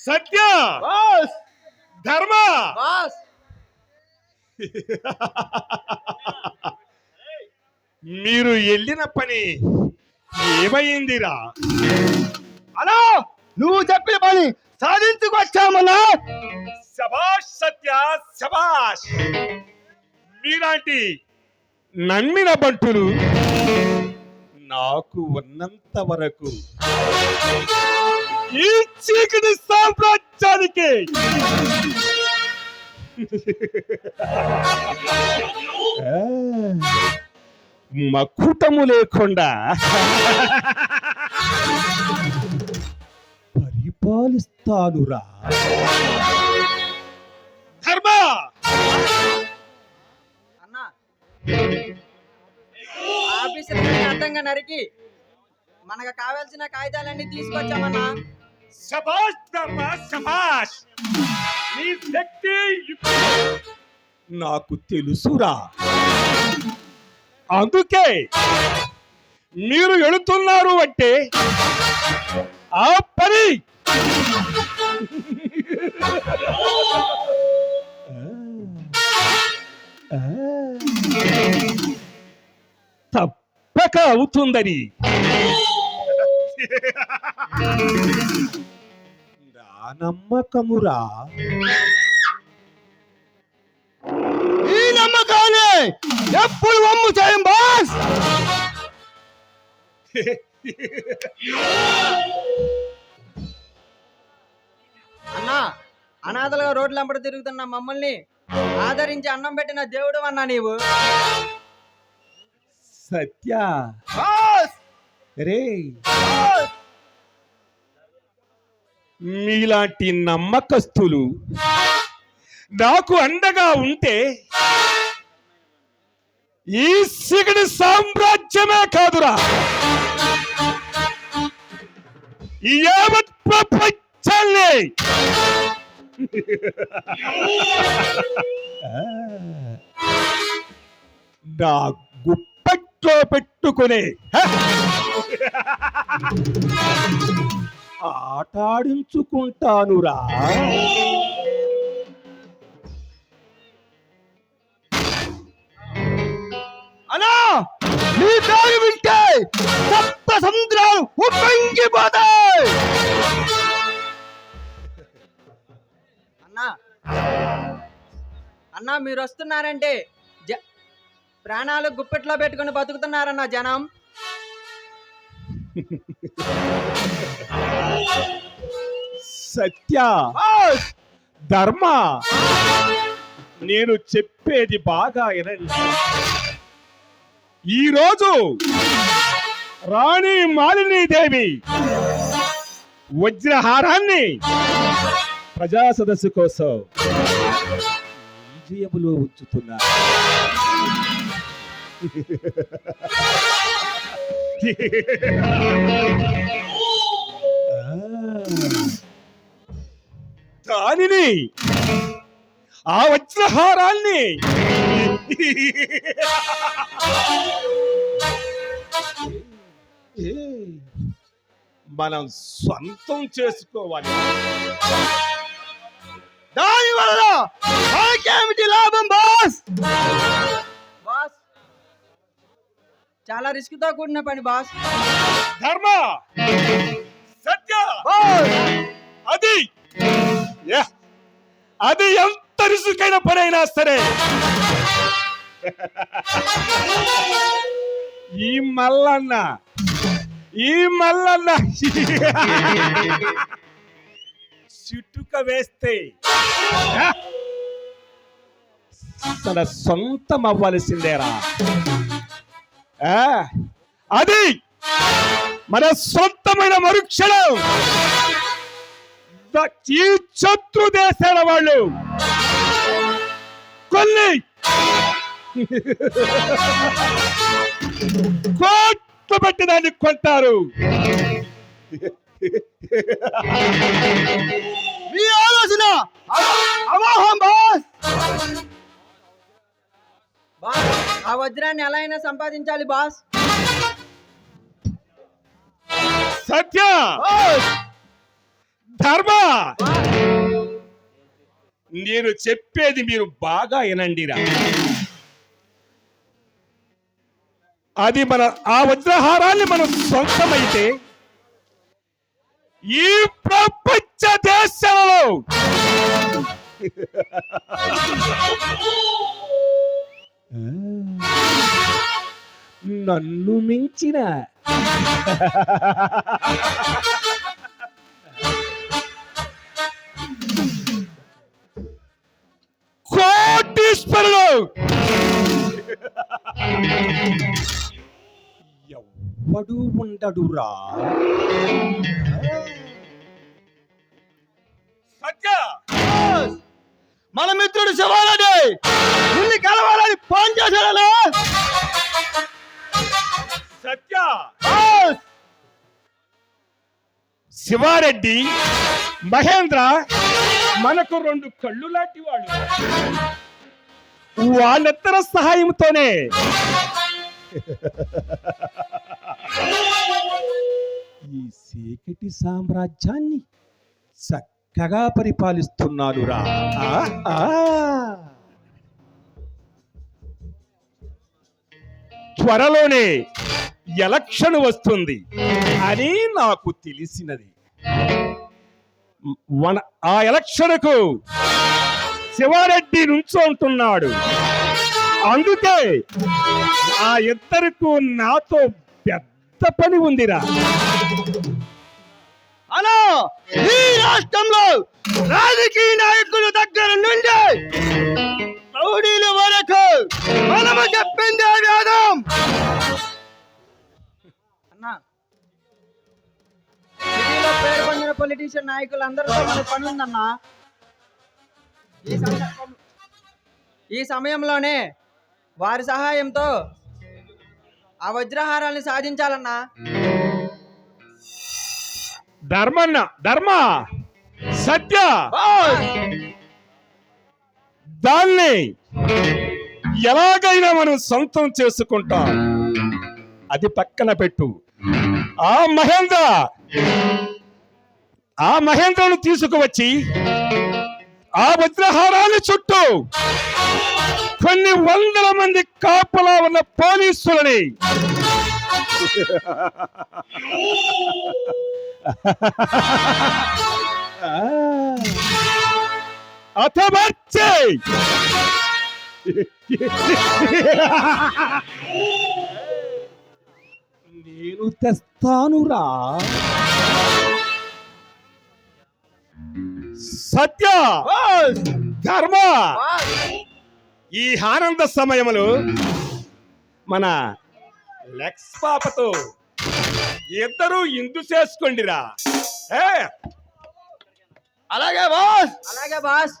సత్య! ధర్మ! మీరు వెళ్ళిన పని ఏమైందిరా? అలా నువ్వు చెప్పిన పని సాధించుకొచ్చామన్నా? శబాష్ సత్య శబాష్ మీలాంటి నమ్మిన బంటులు నాకు ఉన్నంత వరకు ఈ చీకటి సామ్రాజ్యానికి మకుటము లేకుండా పరిపాలిస్తానురా. ఆఫీసర్ అర్థంగా నరికి మనకు కావాల్సిన కాగితాలన్నీ తీసుకొచ్చామన్నా. శబాష్ నీ శక్తి నాకు తెలుసురా. అందుకే మీరు వెళుతున్నారు అంటే ఆ పని! ఆ, తప్పక అవుతుందని. నమ్మకమురా ఈ నమ్మకాన్ని ఎప్పుడు వమ్ము చేయం బాస్. అనాథలుగా రోడ్లు వెంబడి తిరుగుతున్న మమ్మల్ని ఆదరించి అన్నం పెట్టిన దేవుడు అన్నా నీవు. సత్య. రే. మీలాంటి నమ్మకస్తులు నాకు అండగా ఉంటే ఈ సిగడి సామ్రాజ్యమే కాదురా. ఈ యావత్ ప్రపంచాన్ని నా గుప్పట్లో పెట్టుకునే ఆటాడించుకుంటానురా. అనా నీ దారి వింటే సప్త సముద్రాలు ఉప్పొంగిపోతాయి. అన్నా. అన్నా మీరు వస్తున్నారంటే జ ప్రాణాలు గుప్పెట్లో పెట్టుకుని బతుకుతున్నారన్న జనం. సత్య. ధర్మ. నేను చెప్పేది బాగా వినండి. ఈరోజు రాణి మాలినీదేవి వజ్రహారాన్ని ప్రజా సదస్సు కోసం మ్యూజియంలో ఉంచుతున్నా. దానిని ఆ వజ్రహారాన్ని మనం సొంతం చేసుకోవాలి. దాని వల్ల మనకేమిటి లాభం బాస్ బాస్ చాలా రిస్క్తో కూడిన పని బాస్ ధర్మ సత్య అది యా, అది ఎంత రిసుకైన పనైనా సరే. ఈ మల్లన్న ఈ మల్లన్న. చిటుక వేస్తే తన సొంతం అవ్వాల్సిందేరా ఆ, అది మన సొంతమైన మరుక్షణం. ఈ శత్రు దేశాల వాళ్ళు. కొన్ని. కోట్లు పెట్టి దాన్ని కొంటారు. మీ ఆలోచన? బాస్! ఆ వజ్రాన్ని ఎలా అయినా సంపాదించాలి బాస్. సత్య! ధర్మ! నేను చెప్పేది మీరు బాగా వినండిరా. అది మన ఆ వజ్రహారాన్ని మనం సొంతమైతే ఈ ప్రపంచ దేశాలలో నన్ను మించిన. కోటీశ్వరులు ఎవ్వడు ఉండడురా సత్య! మన మిత్రుడు శివారెడ్డి! నిన్ను కలవాలని ఫోన్ చేశాడనా? సత్య! శివారెడ్డి మహేంద్ర మనకు రెండు కళ్ళు లాంటి వాడు వాళ్ళిద్దరి సహాయంతోనే. ఈ చీకటి సామ్రాజ్యాన్ని చక్కగా పరిపాలిస్తున్నాడు రా. త్వరలోనే ఎలక్షన్ వస్తుంది అని నాకు తెలిసినది. మన ఆ ఎలక్షన్కు శివారెడ్డి నుంచుంటున్నాడు అందుకే ఆ ఇద్దరుకు నాతో పెద్ద పని ఉందిరా. అనా ఈ రాష్ట్రంలో రాజకీయ నాయకుల దగ్గర నుండి రౌడీల వరకు మనము చెప్పింది వేదం. అన్నా సిటీలో పేరు పొందిన పొలిటీషియన్ నాయకులందరితో మన పని ఉందన్నా. ఈ సమయంలోనే వారి సహాయంతో ఆ వజ్రహారాల్ని సాధించాలన్నా? ధర్మన్న ధర్మ సత్య. దాన్ని ఎలాగైనా మనం సొంతం చేసుకుంటాం. అది పక్కన పెట్టు. ఆ మహేంద్ర ఆ మహేంద్రను తీసుకువచ్చి ఆ వజ్రహారాన్ని చుట్టూ. కొన్ని వందల మంది కాపలా ఉన్న పోలీసులని. అతమర్చే నేను తెస్తానురా. సత్య. ధర్మ. ఈ ఆనంద సమయంలో మన లెక్స్ పాపతో ఇద్దరు ఇందు చేసుకోండిరా. అలాగే బాస్. అలాగే బాస్.